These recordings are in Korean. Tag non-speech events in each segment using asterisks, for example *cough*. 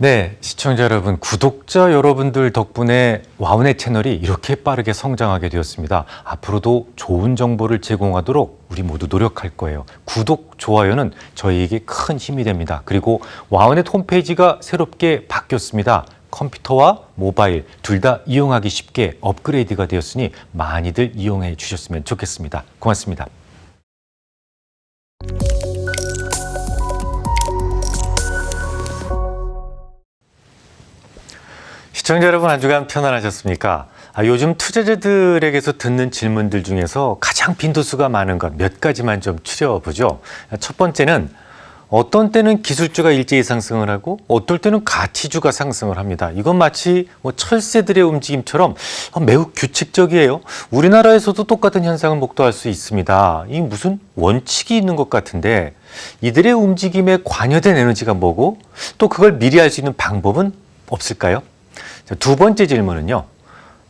네, 시청자 여러분, 구독자 여러분들 덕분에 와우넷 채널이 이렇게 빠르게 성장하게 되었습니다. 앞으로도 좋은 정보를 제공하도록 우리 모두 노력할 거예요. 구독, 좋아요는 저희에게 큰 힘이 됩니다. 그리고 와우넷 홈페이지가 새롭게 바뀌었습니다. 컴퓨터와 모바일 둘 다 이용하기 쉽게 업그레이드가 되었으니 많이들 이용해 주셨으면 좋겠습니다. 고맙습니다. 시청자 여러분 한 주간 편안하셨습니까? 아, 요즘 투자자들에게서 듣는 질문들 중에서 가장 빈도수가 많은 것 몇 가지만 좀 추려보죠. 첫 번째는 어떤 때는 기술주가 일제히 상승을 하고 어떨 때는 가치주가 상승을 합니다. 이건 마치 뭐 철새들의 움직임처럼 어, 매우 규칙적이에요. 우리나라에서도 똑같은 현상을 목도할 수 있습니다. 이 무슨 원칙이 있는 것 같은데 이들의 움직임에 관여된 에너지가 뭐고 또 그걸 미리 알 수 있는 방법은 없을까요? 자, 두 번째 질문은요.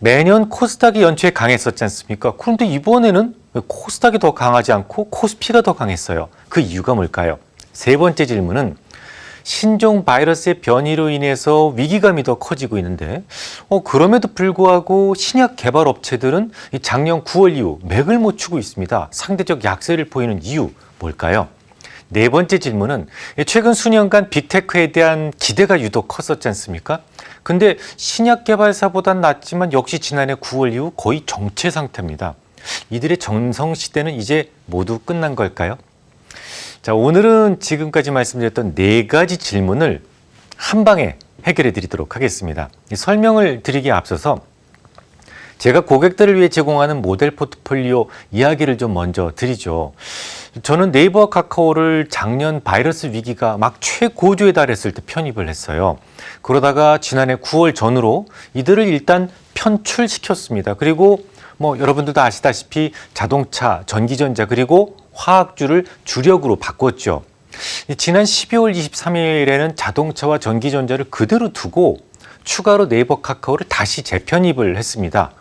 매년 코스닥이 연초에 강했었지 않습니까? 그런데 이번에는 왜 코스닥이 더 강하지 않고 코스피가 더 강했어요. 그 이유가 뭘까요? 세 번째 질문은 신종 바이러스의 변이로 인해서 위기감이 더 커지고 있는데 어, 그럼에도 불구하고 신약 개발 업체들은 이 작년 9월 이후 맥을 못 추고 있습니다. 상대적 약세를 보이는 이유 뭘까요? 네 번째 질문은 최근 수년간 빅테크에 대한 기대가 유독 컸었지 않습니까? 근데 신약 개발사보단 낫지만 역시 지난해 9월 이후 거의 정체 상태입니다. 이들의 전성 시대는 이제 모두 끝난 걸까요? 자, 오늘은 지금까지 말씀드렸던 네 가지 질문을 한 방에 해결해 드리도록 하겠습니다. 이 설명을 드리기에 앞서서 제가 고객들을 위해 제공하는 모델 포트폴리오 이야기를 좀 먼저 드리죠. 저는 네이버와 카카오를 작년 바이러스 위기가 막 최고조에 달했을 때 편입을 했어요. 그러다가 지난해 9월 전후로 이들을 일단 편출시켰습니다. 그리고 뭐 여러분들도 아시다시피 자동차, 전기전자 그리고 화학주를 주력으로 바꿨죠. 지난 12월 23일에는 자동차와 전기전자를 그대로 두고 추가로 네이버 카카오를 다시 재편입을 했습니다.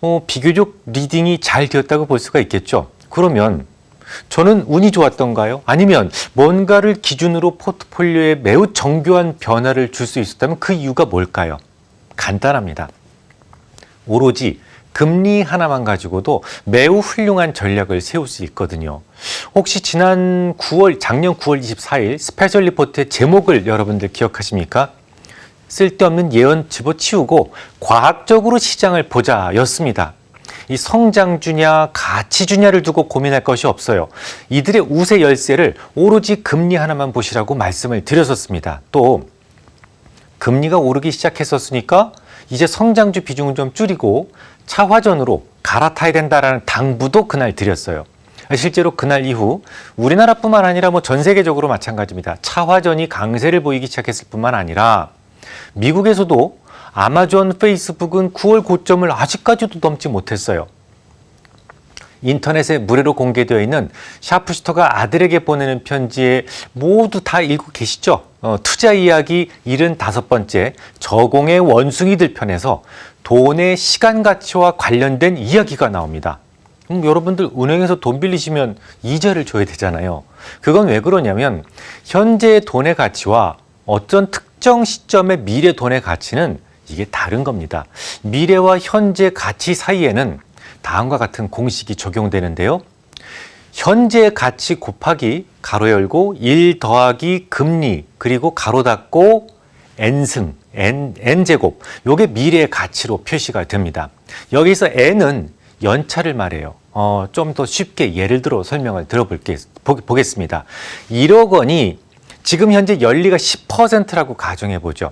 어, 비교적 리딩이 잘 되었다고 볼 수가 있겠죠. 그러면 저는 운이 좋았던가요? 아니면 뭔가를 기준으로 포트폴리오에 매우 정교한 변화를 줄 수 있었다면 그 이유가 뭘까요? 간단합니다. 오로지 금리 하나만 가지고도 매우 훌륭한 전략을 세울 수 있거든요. 혹시 지난 9월, 작년 9월 24일 스페셜 리포트의 제목을 여러분들 기억하십니까? 쓸데없는 예언 집어치우고 과학적으로 시장을 보자 였습니다. 이 성장 주냐 가치 주냐를 두고 고민할 것이 없어요. 이들의 우세 열쇠를 오로지 금리 하나만 보시라고 말씀을 드렸었습니다. 또 금리가 오르기 시작했었으니까 이제 성장주 비중을 좀 줄이고 차화전으로 갈아타야 된다라는 당부도 그날 드렸어요. 실제로 그날 이후 우리나라뿐만 아니라 뭐 전 세계적으로 마찬가지입니다. 차화전이 강세를 보이기 시작했을 뿐만 아니라 미국에서도 아마존, 페이스북은 9월 고점을 아직까지도 넘지 못했어요. 인터넷에 무료로 공개되어 있는 샤프슈터가 아들에게 보내는 편지에 모두 다 읽고 계시죠? 어, 투자 이야기 75번째 저공의 원숭이들 편에서 돈의 시간 가치와 관련된 이야기가 나옵니다. 음, 여러분들 은행에서 돈 빌리시면 이자를 줘야 되잖아요. 그건 왜 그러냐면 현재의 돈의 가치와 어떤 특정 시점의 미래 돈의 가치는 이게 다른 겁니다. 미래와 현재 가치 사이에는 다음과 같은 공식이 적용되는데요. 현재 가치 곱하기 가로 열고 1 더하기 금리 그리고 가로 닫고 n승 n n제곱 요게 미래의 가치로 표시가 됩니다. 여기서 n은 연차를 말해요. 어, 좀 더 쉽게 예를 들어 설명을 들어볼게 보겠습니다. 1억 원이 지금 현재 연리가 10%라고 가정해 보죠.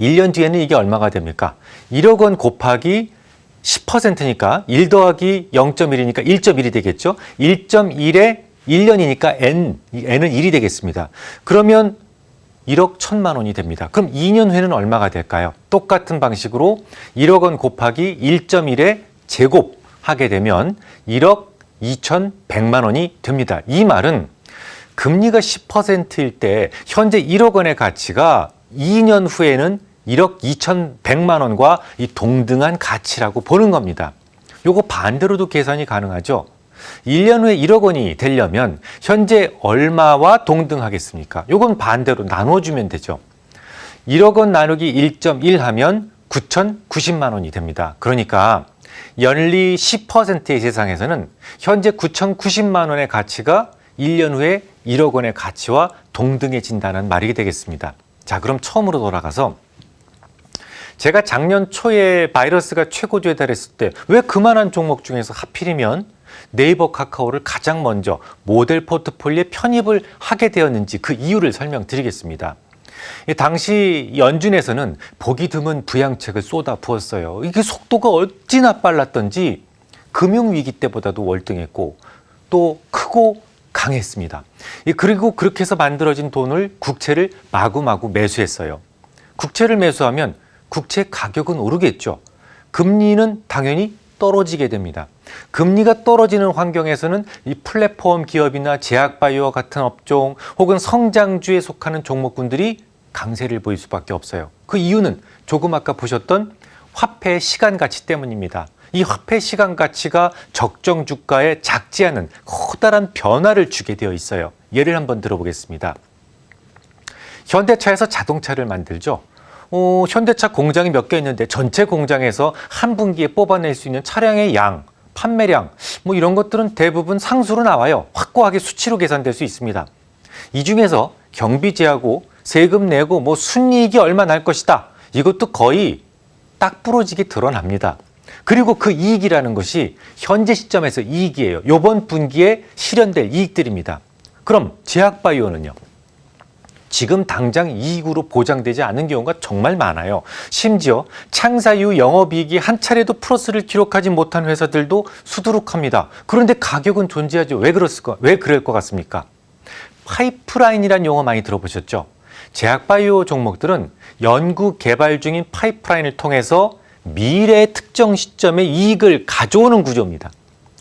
1년 뒤에는 이게 얼마가 됩니까? 1억 원 곱하기 10%니까 1 더하기 0.1이니까 1.1이 되겠죠. 1.1에 1년이니까 n, n은 1이 되겠습니다. 그러면 1억 1천만 원이 됩니다. 그럼 2년 후에는 얼마가 될까요? 똑같은 방식으로 1억 원 곱하기 1.1에 제곱하게 되면 1억 2,100만 원이 됩니다. 이 말은 금리가 10%일 때 현재 1억 원의 가치가 2년 후에는 1억 2,100만 원과 이 동등한 가치라고 보는 겁니다. 요거 반대로도 계산이 가능하죠. 1년 후에 1억 원이 되려면 현재 얼마와 동등하겠습니까? 요건 반대로 나눠주면 되죠. 1억 원 나누기 1.1 하면 9,090만 원이 됩니다. 그러니까 연리 10%의 세상에서는 현재 9,090만 원의 가치가 1년 후에 1억 원의 가치와 동등해진다는 말이 되겠습니다. 자, 그럼 처음으로 돌아가서 제가 작년 초에 바이러스가 최고조에 달했을 때 왜 그만한 종목 중에서 하필이면 네이버 카카오를 가장 먼저 모델 포트폴리오에 편입을 하게 되었는지 그 이유를 설명드리겠습니다. 이 당시 연준에서는 보기 드문 부양책을 쏟아 부었어요. 이게 속도가 어찌나 빨랐던지 금융위기 때보다도 월등했고 또 크고 강했습니다. 이 그리고 그렇게 해서 만들어진 돈을 국채를 마구마구 매수했어요. 국채를 매수하면 국채 가격은 오르겠죠. 금리는 당연히 떨어지게 됩니다. 금리가 떨어지는 환경에서는 이 플랫폼 기업이나 제약바이오와 같은 업종 혹은 성장주에 속하는 종목군들이 강세를 보일 수밖에 없어요. 그 이유는 조금 아까 보셨던 화폐 시간 가치 때문입니다. 이 화폐 시간 가치가 적정 주가에 작지 않은 커다란 변화를 주게 되어 있어요. 예를 한번 들어보겠습니다. 현대차에서 자동차를 만들죠. 어, 현대차 공장이 몇 개 있는데 전체 공장에서 한 분기에 뽑아낼 수 있는 차량의 양, 판매량 뭐 이런 것들은 대부분 상수로 나와요. 확고하게 수치로 계산될 수 있습니다. 이 중에서 경비 제하고 세금 내고 뭐 순이익이 얼마 날 것이다. 이것도 거의 딱 부러지게 드러납니다. 그리고 그 이익이라는 것이 현재 시점에서 이익이에요. 요번 분기에 실현될 이익들입니다. 그럼 제약바이오는요? 지금 당장 이익으로 보장되지 않은 경우가 정말 많아요. 심지어 창사 이후 영업이익이 한 차례도 플러스를 기록하지 못한 회사들도 수두룩합니다. 그런데 가격은 존재하죠. 왜 그렇을까? 왜 그럴 것 같습니까? 파이프라인이란 용어 많이 들어보셨죠? 제약바이오 종목들은 연구 개발 중인 파이프라인을 통해서 미래의 특정 시점에 이익을 가져오는 구조입니다.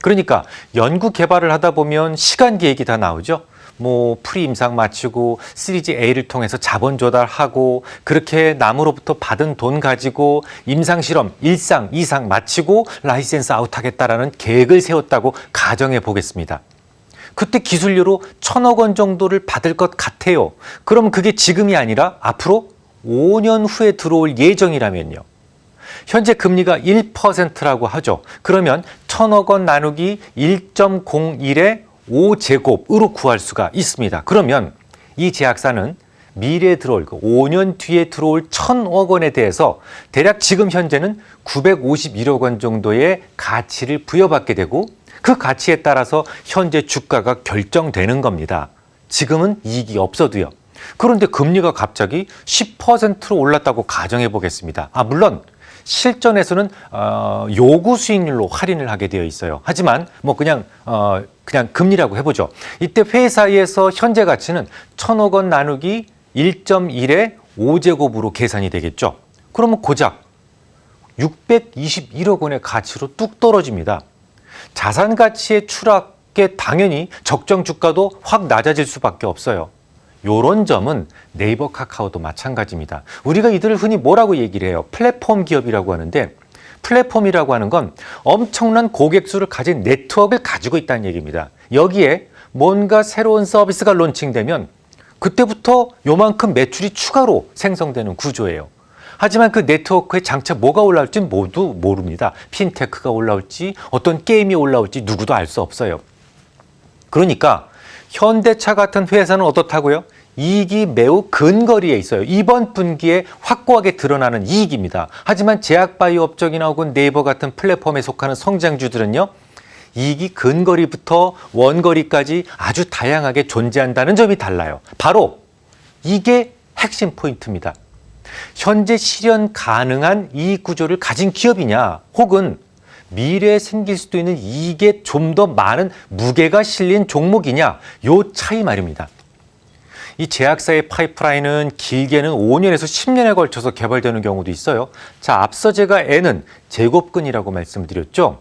그러니까 연구 개발을 하다 보면 시간 계획이 다 나오죠. 뭐 프리 임상 마치고 시리즈 A를 통해서 자본 조달하고 그렇게 남으로부터 받은 돈 가지고 임상 실험 1상, 2상 마치고 라이센스 아웃하겠다라는 계획을 세웠다고 가정해 보겠습니다. 그때 기술료로 천억 원 정도를 받을 것 같아요. 그럼 그게 지금이 아니라 앞으로 5년 후에 들어올 예정이라면요. 현재 금리가 1%라고 하죠. 그러면 천억 원 나누기 1.01에 5제곱으로 구할 수가 있습니다. 그러면 이 제약사는 미래에 들어올 그 5년 뒤에 들어올 천억 원에 대해서 대략 지금 현재는 951억 원 정도의 가치를 부여받게 되고 그 가치에 따라서 현재 주가가 결정되는 겁니다. 지금은 이익이 없어도요. 그런데 금리가 갑자기 10%로 올랐다고 가정해 보겠습니다. 아, 물론 실전에서는 어, 요구 수익률로 할인을 하게 되어 있어요. 하지만 뭐 그냥 어, 그냥 금리라고 해보죠. 이때 회사에서 현재 가치는 천억 원 나누기 1.1에 5제곱으로 계산이 되겠죠. 그러면 고작 621억 원의 가치로 뚝 떨어집니다. 자산 가치의 추락에 당연히 적정 주가도 확 낮아질 수밖에 없어요. 요런 점은 네이버 카카오도 마찬가지입니다. 우리가 이들을 흔히 뭐라고 얘기를 해요? 플랫폼 기업이라고 하는데 플랫폼이라고 하는 건 엄청난 고객 수를 가진 네트워크를 가지고 있다는 얘기입니다. 여기에 뭔가 새로운 서비스가 론칭되면 그때부터 요만큼 매출이 추가로 생성되는 구조예요. 하지만 그 네트워크에 장차 뭐가 올라올지 모두 모릅니다. 핀테크가 올라올지 어떤 게임이 올라올지 누구도 알 수 없어요. 그러니까 현대차 같은 회사는 어떻다고요? 이익이 매우 근거리에 있어요. 이번 분기에 확고하게 드러나는 이익입니다. 하지만 제약바이오 업종이나 혹은 네이버 같은 플랫폼에 속하는 성장주들은요. 이익이 근거리부터 원거리까지 아주 다양하게 존재한다는 점이 달라요. 바로 이게 핵심 포인트입니다. 현재 실현 가능한 이익 구조를 가진 기업이냐 혹은 미래에 생길 수도 있는 이익에 좀 더 많은 무게가 실린 종목이냐 요 차이 말입니다. 이 제약사의 파이프라인은 길게는 5년에서 10년에 걸쳐서 개발되는 경우도 있어요. 자, 앞서 제가 N은 제곱근이라고 말씀드렸죠.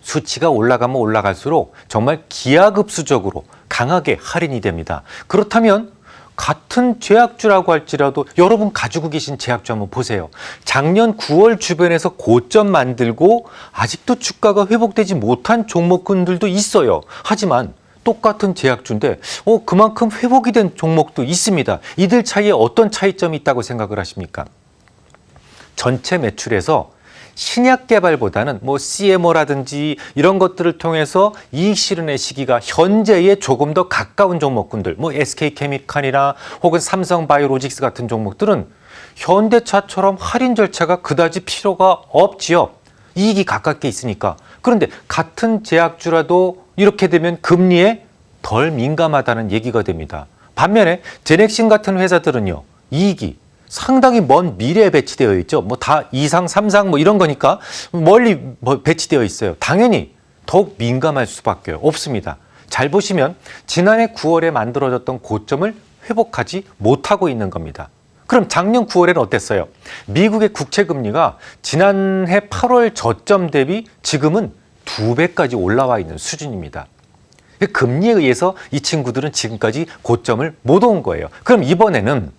수치가 올라가면 올라갈수록 정말 기하급수적으로 강하게 할인이 됩니다. 그렇다면 같은 제약주라고 할지라도 여러분 가지고 계신 제약주 한번 보세요. 작년 9월 주변에서 고점 만들고 아직도 주가가 회복되지 못한 종목군들도 있어요. 하지만 똑같은 제약주인데 어, 그만큼 회복이 된 종목도 있습니다. 이들 차이에 어떤 차이점이 있다고 생각을 하십니까? 전체 매출에서 신약 개발보다는 뭐 CMO라든지 이런 것들을 통해서 이익 실현의 시기가 현재에 조금 더 가까운 종목군들, 뭐 SK케미칼이나 혹은 삼성 바이오로직스 같은 종목들은 현대차처럼 할인 절차가 그다지 필요가 없지요. 이익이 가깝게 있으니까. 그런데 같은 제약주라도 이렇게 되면 금리에 덜 민감하다는 얘기가 됩니다. 반면에 제넥신 같은 회사들은요. 이익이 상당히 먼 미래에 배치되어 있죠. 뭐 다 이상, 삼상 뭐 이런 거니까 멀리 뭐 배치되어 있어요. 당연히 더욱 민감할 수밖에 없습니다. 잘 보시면 지난해 9월에 만들어졌던 고점을 회복하지 못하고 있는 겁니다. 그럼 작년 9월에는 어땠어요? 미국의 국채 금리가 지난해 8월 저점 대비 지금은 두 배까지 올라와 있는 수준입니다. 금리에 의해서 이 친구들은 지금까지 고점을 못 온 거예요. 그럼 이번에는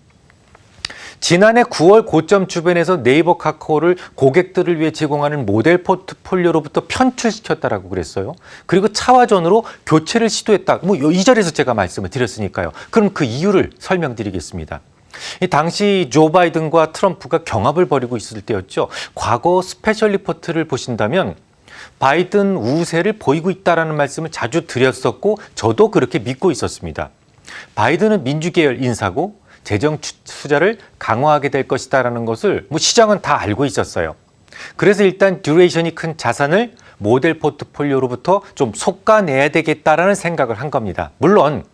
지난해 9월 고점 주변에서 네이버 카카오를 고객들을 위해 제공하는 모델 포트폴리오로부터 편출시켰다라고 그랬어요. 그리고 차와전으로 교체를 시도했다. 뭐 이 자리에서 제가 말씀을 드렸으니까요. 그럼 그 이유를 설명드리겠습니다. 이 당시 조 바이든과 트럼프가 경합을 벌이고 있을 때였죠. 과거 스페셜 리포트를 보신다면 바이든 우세를 보이고 있다라는 말씀을 자주 드렸었고 저도 그렇게 믿고 있었습니다. 바이든은 민주계열 인사고 재정 투자를 강화하게 될 것이다라는 것을 뭐 시장은 다 알고 있었어요. 그래서 일단 듀레이션이 큰 자산을 모델 포트폴리오로부터 좀 솎아내야 되겠다라는 생각을 한 겁니다. 물론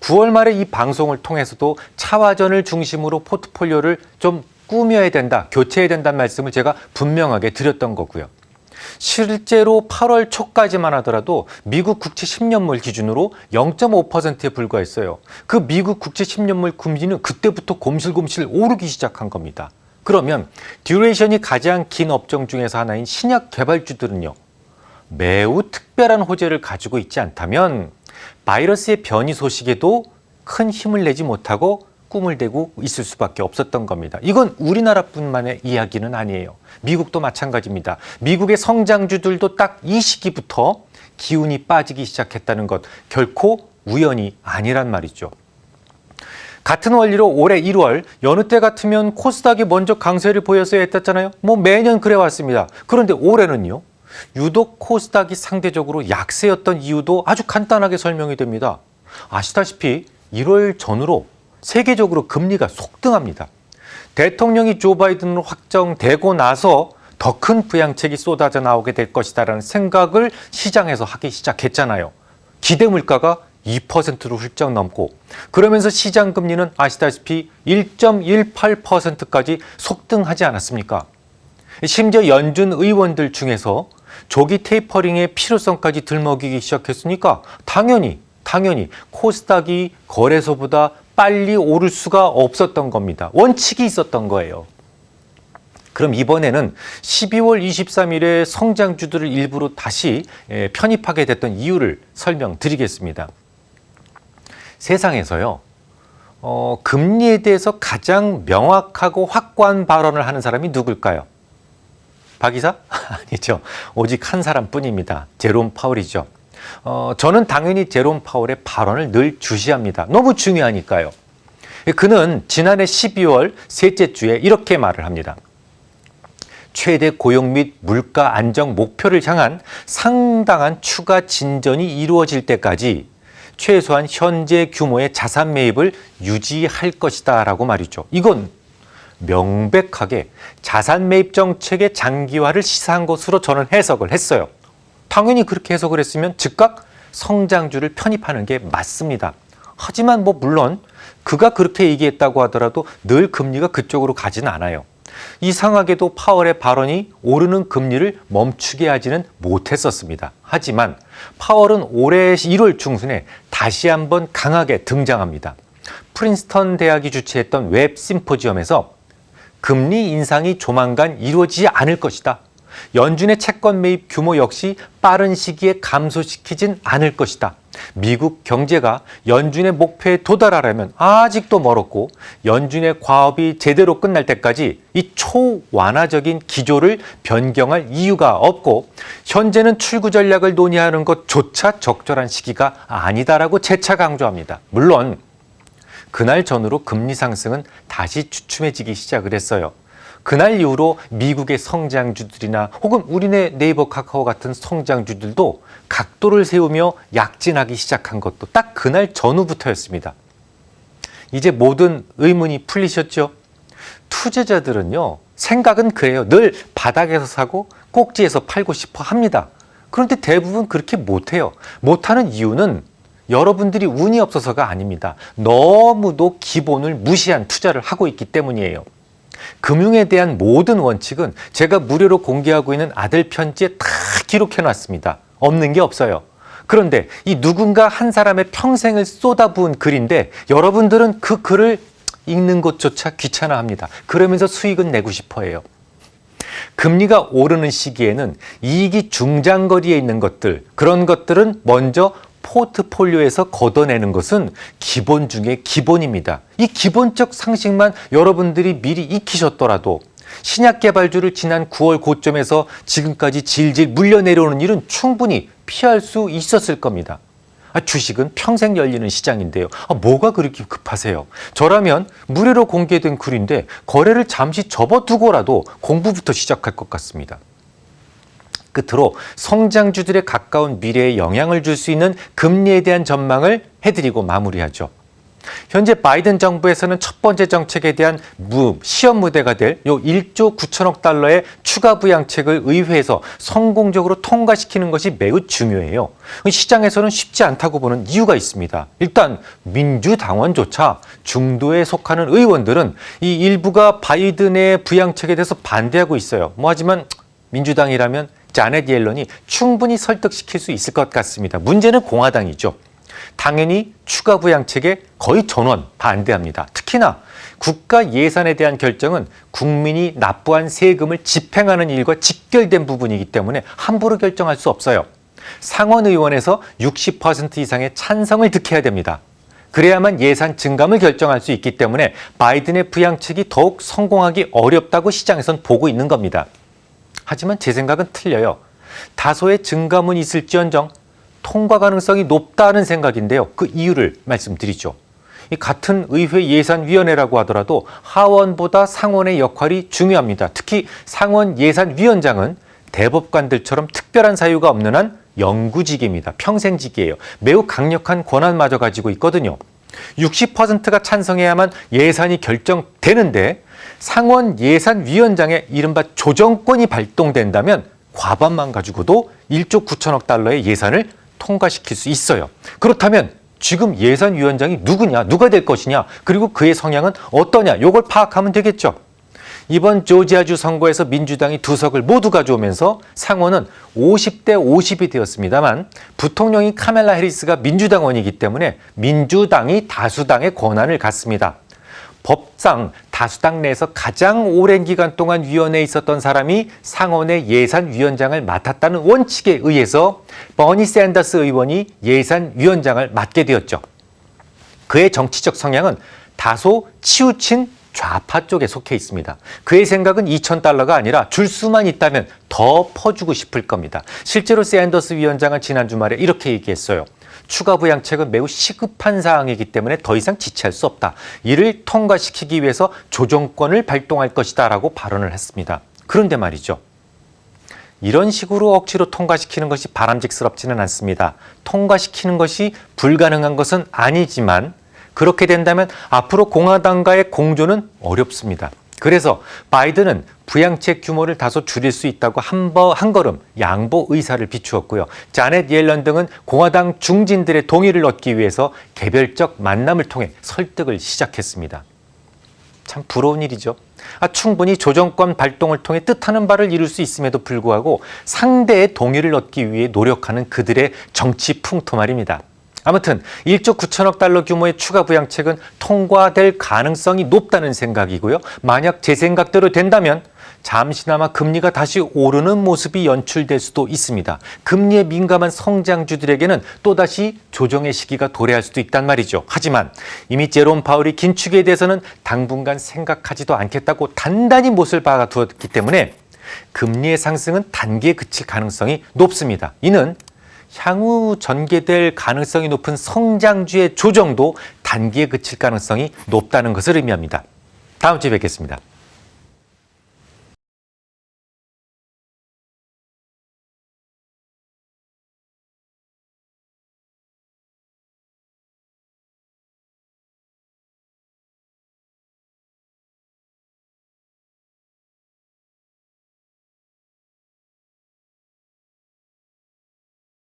9월 말에 이 방송을 통해서도 차화전을 중심으로 포트폴리오를 좀 꾸며야 된다, 교체해야 된다는 말씀을 제가 분명하게 드렸던 거고요. 실제로 8월 초까지만 하더라도 미국 국채 10년물 기준으로 0.5%에 불과했어요. 그 미국 국채 10년물 금리는 그때부터 곰실곰실 오르기 시작한 겁니다. 그러면 듀레이션이 가장 긴 업종 중에서 하나인 신약 개발주들은요. 매우 특별한 호재를 가지고 있지 않다면 바이러스의 변이 소식에도 큰 힘을 내지 못하고 꿈을 대고 있을 수밖에 없었던 겁니다. 이건 우리나라뿐만의 이야기는 아니에요. 미국도 마찬가지입니다. 미국의 성장주들도 딱 이 시기부터 기운이 빠지기 시작했다는 것 결코 우연이 아니란 말이죠. 같은 원리로 올해 1월 여느 때 같으면 코스닥이 먼저 강세를 보였어야 했었잖아요. 뭐 매년 그래 왔습니다. 그런데 올해는요. 유독 코스닥이 상대적으로 약세였던 이유도 아주 간단하게 설명이 됩니다. 아시다시피 1월 전으로 세계적으로 금리가 속등합니다. 대통령이 조 바이든으로 확정되고 나서 더 큰 부양책이 쏟아져 나오게 될 것이다라는 생각을 시장에서 하기 시작했잖아요. 기대 물가가 2%를 훌쩍 넘고 그러면서 시장 금리는 아시다시피 1.18%까지 속등하지 않았습니까? 심지어 연준 의원들 중에서 조기 테이퍼링의 필요성까지 들먹이기 시작했으니까 당연히 당연히 코스닥이 거래소보다 빨리 오를 수가 없었던 겁니다. 원칙이 있었던 거예요. 그럼 이번에는 12월 23일에 성장주들을 일부러 다시 예, 편입하게 됐던 이유를 설명드리겠습니다. 세상에서요, 어, 금리에 대해서 가장 명확하고 확고한 발언을 하는 사람이 누굴까요? 박 이사? *laughs* 아니죠. 오직 한 사람뿐입니다. 제롬 파월이죠. 어, 저는 당연히 제롬 파월의 발언을 늘 주시합니다. 너무 중요하니까요. 그는 지난해 12월 셋째 주에 이렇게 말을 합니다. 최대 고용 및 물가 안정 목표를 향한 상당한 추가 진전이 이루어질 때까지 최소한 현재 규모의 자산 매입을 유지할 것이다 라고 말이죠. 이건 명백하게 자산 매입 정책의 장기화를 시사한 것으로 저는 해석을 했어요. 당연히 그렇게 해석을 했으면 즉각 성장주를 편입하는 게 맞습니다. 하지만 뭐 물론 그가 그렇게 얘기했다고 하더라도 늘 금리가 그쪽으로 가지는 않아요. 이상하게도 파월의 발언이 오르는 금리를 멈추게 하지는 못했었습니다. 하지만 파월은 올해 1월 중순에 다시 한번 강하게 등장합니다. 프린스턴 대학이 주최했던 웹 심포지엄에서 금리 인상이 조만간 이루어지지 않을 것이다. 연준의 채권 매입 규모 역시 빠른 시기에 감소시키진 않을 것이다. 미국 경제가 연준의 목표에 도달하려면 아직도 멀었고 연준의 과업이 제대로 끝날 때까지 이 초완화적인 기조를 변경할 이유가 없고 현재는 출구 전략을 논의하는 것조차 적절한 시기가 아니다라고 재차 강조합니다. 물론 그날 전후로 금리 상승은 다시 주춤해지기 시작을 했어요. 그날 이후로 미국의 성장주들이나 혹은 우리네 네이버 카카오 같은 성장주들도 각도를 세우며 약진하기 시작한 것도 딱 그날 전후부터였습니다. 이제 모든 의문이 풀리셨죠? 투자자들은요, 생각은 그래요. 늘 바닥에서 사고 꼭지에서 팔고 싶어 합니다. 그런데 대부분 그렇게 못해요. 못하는 이유는 여러분들이 운이 없어서가 아닙니다. 너무도 기본을 무시한 투자를 하고 있기 때문이에요. 금융에 대한 모든 원칙은 제가 무료로 공개하고 있는 아들 편지에 다 기록해 놨습니다. 없는 게 없어요. 그런데 이 누군가 한 사람의 평생을 쏟아부은 글인데 여러분들은 그 글을 읽는 것조차 귀찮아 합니다. 그러면서 수익은 내고 싶어 해요. 금리가 오르는 시기에는 이익이 중장거리에 있는 것들, 그런 것들은 먼저 포트폴리오에서 걷어내는 것은 기본 중에 기본입니다. 이 기본적 상식만 여러분들이 미리 익히셨더라도 신약 개발주를 지난 9월 고점에서 지금까지 질질 물려 내려오는 일은 충분히 피할 수 있었을 겁니다. 아, 주식은 평생 열리는 시장인데요. 아, 뭐가 그렇게 급하세요? 저라면 무료로 공개된 글인데 거래를 잠시 접어두고라도 공부부터 시작할 것 같습니다. 끝으로 성장주들에 가까운 미래에 영향을 줄 수 있는 금리에 대한 전망을 해드리고 마무리하죠. 현재 바이든 정부에서는 첫 번째 정책에 대한 무, 시험 무대가 될 요 1조 9천억 달러의 추가 부양책을 의회에서 성공적으로 통과시키는 것이 매우 중요해요. 시장에서는 쉽지 않다고 보는 이유가 있습니다. 일단 민주당원조차 중도에 속하는 의원들은 이 일부가 바이든의 부양책에 대해서 반대하고 있어요. 뭐 하지만 민주당이라면 자넷 옐런이 충분히 설득시킬 수 있을 것 같습니다. 문제는 공화당이죠. 당연히 추가 부양책에 거의 전원 반대합니다. 특히나 국가 예산에 대한 결정은 국민이 납부한 세금을 집행하는 일과 직결된 부분이기 때문에 함부로 결정할 수 없어요. 상원 의원에서 60% 이상의 찬성을 득해야 됩니다. 그래야만 예산 증감을 결정할 수 있기 때문에 바이든의 부양책이 더욱 성공하기 어렵다고 시장에선 보고 있는 겁니다. 하지만 제 생각은 틀려요. 다소의 증가문이 있을지언정 통과 가능성이 높다는 생각인데요. 그 이유를 말씀드리죠. 이 같은 의회 예산위원회라고 하더라도 하원보다 상원의 역할이 중요합니다. 특히 상원 예산위원장은 대법관들처럼 특별한 사유가 없는 한 영구직입니다. 평생직이에요. 매우 강력한 권한마저 가지고 있거든요. 60%가 찬성해야만 예산이 결정되는데 상원 예산위원장의 이른바 조정권이 발동된다면 과반만 가지고도 1조 9천억 달러의 예산을 통과시킬 수 있어요. 그렇다면 지금 예산위원장이 누구냐, 누가 될 것이냐, 그리고 그의 성향은 어떠냐, 이걸 파악하면 되겠죠. 이번 조지아주 선거에서 민주당이 두 석을 모두 가져오면서 상원은 50대 50이 되었습니다만 부통령인 카멜라 해리스가 민주당원이기 때문에 민주당이 다수당의 권한을 갖습니다. 법상 다수당 내에서 가장 오랜 기간 동안 위원회에 있었던 사람이 상원의 예산위원장을 맡았다는 원칙에 의해서 버니 샌더스 의원이 예산위원장을 맡게 되었죠. 그의 정치적 성향은 다소 치우친 좌파 쪽에 속해 있습니다. 그의 생각은 2천 달러가 아니라 줄 수만 있다면 더 퍼주고 싶을 겁니다. 실제로 샌더스 위원장은 지난 주말에 이렇게 얘기했어요. 추가 부양책은 매우 시급한 사항이기 때문에 더 이상 지체할 수 없다. 이를 통과시키기 위해서 조정권을 발동할 것이다 라고 발언을 했습니다. 그런데 말이죠. 이런 식으로 억지로 통과시키는 것이 바람직스럽지는 않습니다. 통과시키는 것이 불가능한 것은 아니지만 그렇게 된다면 앞으로 공화당과의 공조는 어렵습니다. 그래서 바이든은 부양책 규모를 다소 줄일 수 있다고 한, 걸음 양보 의사를 비추었고요. 자넷 옐런 등은 공화당 중진들의 동의를 얻기 위해서 개별적 만남을 통해 설득을 시작했습니다. 참 부러운 일이죠. 아, 충분히 조정권 발동을 통해 뜻하는 바를 이룰 수 있음에도 불구하고 상대의 동의를 얻기 위해 노력하는 그들의 정치 풍토 말입니다. 아무튼 1조 9천억 달러 규모의 추가 부양책은 통과될 가능성이 높다는 생각이고요. 만약 제 생각대로 된다면 잠시나마 금리가 다시 오르는 모습이 연출될 수도 있습니다. 금리에 민감한 성장주들에게는 또다시 조정의 시기가 도래할 수도 있단 말이죠. 하지만 이미 제롬 파울이 긴축에 대해서는 당분간 생각하지도 않겠다고 단단히 못을 박아두었기 때문에 금리의 상승은 단기에 그칠 가능성이 높습니다. 이는 향후 전개될 가능성이 높은 성장주의 조정도 단기에 그칠 가능성이 높다는 것을 의미합니다. 다음 주에 뵙겠습니다.